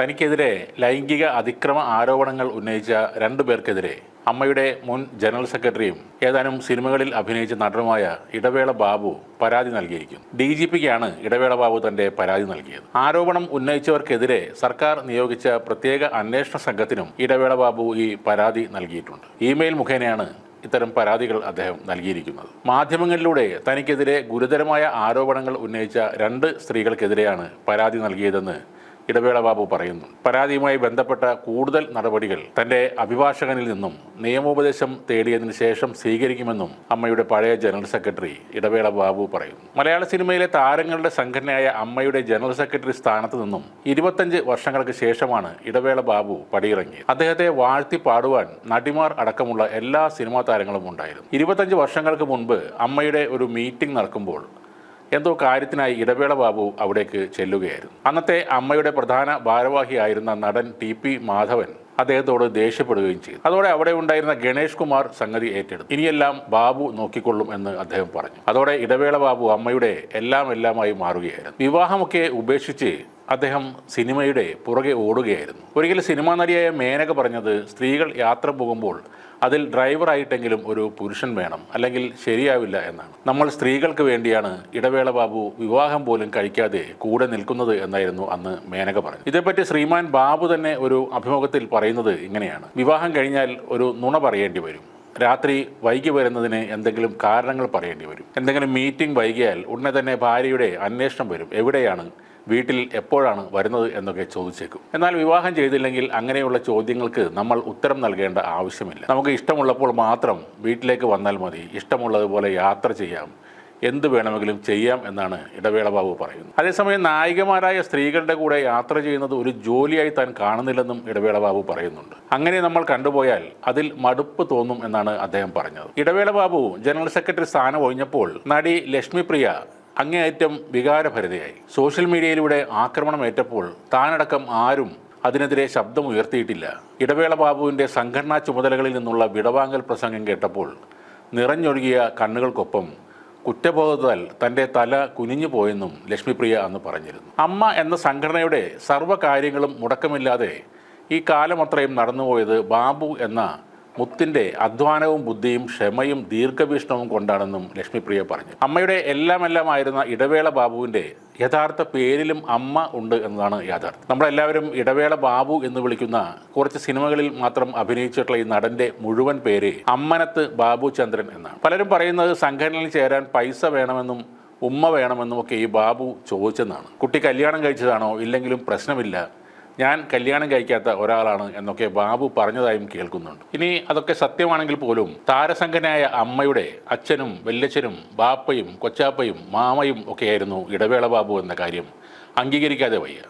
തനിക്കെതിരെ ലൈംഗിക അതിക്രമ ആരോപണങ്ങൾ ഉന്നയിച്ച രണ്ടു പേർക്കെതിരെ അമ്മയുടെ മുൻ ജനറൽ സെക്രട്ടറിയും ഏതാനും സിനിമകളിൽ അഭിനയിച്ച നടനുമായ ഇടവേള ബാബു പരാതി നൽകിയിരിക്കുന്നു. ഡി ജി പിക്കാണ് ഇടവേള ബാബു തന്റെ പരാതി നൽകിയത്. ആരോപണം ഉന്നയിച്ചവർക്കെതിരെ സർക്കാർ നിയോഗിച്ച പ്രത്യേക അന്വേഷണ സംഘത്തിനും ഇടവേള ബാബു ഈ പരാതി നൽകിയിട്ടുണ്ട്. ഇമെയിൽ മുഖേനയാണ് ഇത്തരം പരാതികൾ അദ്ദേഹം നൽകിയിരിക്കുന്നത്. മാധ്യമങ്ങളിലൂടെ തനിക്കെതിരെ ഗുരുതരമായ ആരോപണങ്ങൾ ഉന്നയിച്ച രണ്ട് സ്ത്രീകൾക്കെതിരെയാണ് പരാതി നൽകിയതെന്ന് ഇടവേള ബാബു പറയുന്നു. പരാതിയുമായി ബന്ധപ്പെട്ട കൂടുതൽ നടപടികൾ തന്റെ അഭിഭാഷകനിൽ നിന്നും നിയമോപദേശം തേടിയതിനു ശേഷം സ്വീകരിക്കുമെന്നും അമ്മയുടെ പഴയ ജനറൽ സെക്രട്ടറി ഇടവേള ബാബു പറയുന്നു. മലയാള സിനിമയിലെ താരങ്ങളുടെ സംഘടനയായ അമ്മയുടെ ജനറൽ സെക്രട്ടറി സ്ഥാനത്ത് നിന്നും ഇരുപത്തഞ്ച് വർഷങ്ങൾക്ക് ശേഷമാണ് ഇടവേള ബാബു പടിയിറങ്ങിയത്. അദ്ദേഹത്തെ വാഴ്ത്തി പാടുവാൻ നടിമാർ അടക്കമുള്ള എല്ലാ സിനിമാ താരങ്ങളും ഉണ്ടായിരുന്നു. ഇരുപത്തഞ്ച് വർഷങ്ങൾക്ക് മുൻപ് അമ്മയുടെ ഒരു മീറ്റിംഗ് നടക്കുമ്പോൾ എന്തോ കാര്യത്തിനായി ഇടവേള ബാബു അവിടേക്ക് ചെല്ലുകയായിരുന്നു. അന്നത്തെ അമ്മയുടെ പ്രധാന ഭാരവാഹിയായിരുന്ന നടൻ ടി പി മാധവൻ അദ്ദേഹത്തോട് ദേഷ്യപ്പെടുകയും ചെയ്തു. അതോടെ അവിടെ ഉണ്ടായിരുന്ന ഗണേഷ് കുമാർ സംഗതി ഏറ്റെടുത്തു. ഇനിയെല്ലാം ബാബു നോക്കിക്കൊള്ളും എന്ന് അദ്ദേഹം പറഞ്ഞു. അതോടെ ഇടവേള ബാബു അമ്മയുടെ എല്ലാം എല്ലാമായി മാറുകയായിരുന്നു. വിവാഹമൊക്കെ ഉപേക്ഷിച്ച് അദ്ദേഹം സിനിമയുടെ പുറകെ ഓടുകയായിരുന്നു. ഒരിക്കൽ സിനിമാ നടിയായ മേനക പറഞ്ഞത് സ്ത്രീകൾ യാത്ര പോകുമ്പോൾ അതിൽ ഡ്രൈവറായിട്ടെങ്കിലും ഒരു പുരുഷൻ വേണം അല്ലെങ്കിൽ ശരിയാവില്ല എന്നാണ്. നമ്മൾ സ്ത്രീകൾക്ക് വേണ്ടിയാണ് ഇടവേള ബാബു വിവാഹം പോലും കഴിക്കാതെ കൂടെ നിൽക്കുന്നത് എന്നായിരുന്നു അന്ന് മേനക പറഞ്ഞു ഇതേപ്പറ്റി ശ്രീമാൻ ബാബു തന്നെ ഒരു അഭിമുഖത്തിൽ പറയുന്നത് ഇങ്ങനെയാണ്. വിവാഹം കഴിഞ്ഞാൽ ഒരു നുണ പറയേണ്ടി വരും. രാത്രി വൈകി വരുന്നതിന് എന്തെങ്കിലും കാരണങ്ങൾ പറയേണ്ടി വരും. എന്തെങ്കിലും മീറ്റിംഗ് വൈകിയാൽ ഉടനെ തന്നെ ഭാര്യയുടെ അന്വേഷണം വരും. എവിടെയാണ് വീട്ടിൽ എപ്പോഴാണ് വരുന്നത് എന്നൊക്കെ ചോദിച്ചേക്കും. എന്നാൽ വിവാഹം ചെയ്തില്ലെങ്കിൽ അങ്ങനെയുള്ള ചോദ്യങ്ങൾക്ക് നമ്മൾ ഉത്തരം നൽകേണ്ട ആവശ്യമില്ല. നമുക്ക് ഇഷ്ടമുള്ളപ്പോൾ മാത്രം വീട്ടിലേക്ക് വന്നാൽ മതി. ഇഷ്ടമുള്ളതുപോലെ യാത്ര ചെയ്യാം. എന്ത് വേണമെങ്കിലും ചെയ്യാം എന്നാണ് ഇടവേള ബാബു പറയുന്നത്. അതേസമയം നായികമാരായ സ്ത്രീകളുടെ കൂടെ യാത്ര ചെയ്യുന്നത് ഒരു ജോലിയായി താൻ കാണുന്നില്ലെന്നും ഇടവേള ബാബു പറയുന്നുണ്ട്. അങ്ങനെ നമ്മൾ കണ്ടുപോയാൽ അതിൽ മടുപ്പ് തോന്നും എന്നാണ് അദ്ദേഹം പറഞ്ഞത്. ഇടവേള ബാബു ജനറൽ സെക്രട്ടറി സ്ഥാനം ഒഴിഞ്ഞപ്പോൾ നടി ലക്ഷ്മിപ്രിയ അങ്ങേയറ്റം വികാരഭരിതയായി. സോഷ്യൽ മീഡിയയിലൂടെ ആക്രമണം ഏറ്റപ്പോൾ താനടക്കം ആരും അതിനെതിരെ ശബ്ദം ഉയർത്തിയിട്ടില്ല ഇടവേള ബാബുവിന്റെ സംഘടനാ ചുമതലകളിൽ നിന്നുള്ള വിടവാങ്ങൽ പ്രസംഗം കേട്ടപ്പോൾ നിറഞ്ഞൊഴുകിയ കണ്ണുകൾക്കൊപ്പം കുറ്റബോധത്താൽ തന്റെ തല കുനിഞ്ഞു പോയെന്നും ലക്ഷ്മിപ്രിയ അന്ന് പറഞ്ഞിരുന്നു. അമ്മ എന്ന സംഘടനയുടെ സർവകാര്യങ്ങളും മുടക്കമില്ലാതെ ഈ കാലമത്രയും നടന്നുപോയത് ബാബു എന്ന മുത്തിന്റെ അധ്വാനവും ബുദ്ധിയും ക്ഷമയും ദീർഘവീക്ഷണവും കൊണ്ടാണെന്നും ലക്ഷ്മിപ്രിയ പറഞ്ഞു. അമ്മയുടെ എല്ലാം എല്ലാമായിരുന്ന ഇടവേള ബാബുവിന്റെ യഥാർത്ഥ പേരിലും അമ്മ ഉണ്ട് എന്നതാണ് യാഥാർത്ഥ്യം. നമ്മളെല്ലാവരും ഇടവേള ബാബു എന്ന് വിളിക്കുന്ന കുറച്ച് സിനിമകളിൽ മാത്രം അഭിനയിച്ചിട്ടുള്ള ഈ നടന്റെ മുഴുവൻ പേര് അമ്മനത്ത് ബാബു ചന്ദ്രൻ എന്നാണ്. പലരും പറയുന്നത് സംഘടനയിൽ ചേരാൻ പൈസ വേണമെന്നും ഉമ്മ വേണമെന്നും ഒക്കെ ഈ ബാബു ചോദിച്ചെന്നാണ്. കുട്ടി കല്യാണം കഴിച്ചതാണോ ഇല്ലെങ്കിലും പ്രശ്നമില്ല. ഞാൻ കല്യാണം കഴിക്കാത്ത ഒരാളാണ് എന്നൊക്കെ ബാബു പറഞ്ഞതായും കേൾക്കുന്നുണ്ട്. ഇനി അതൊക്കെ സത്യമാണെങ്കിൽ പോലും താരസംഘനായ അമ്മയുടെ അച്ഛനും വല്യച്ഛനും ബാപ്പയും കൊച്ചാപ്പയും മാമയും ഒക്കെയായിരുന്നു ഇടവേള ബാബു എന്ന കാര്യം അംഗീകരിക്കാതെ വയ്യ.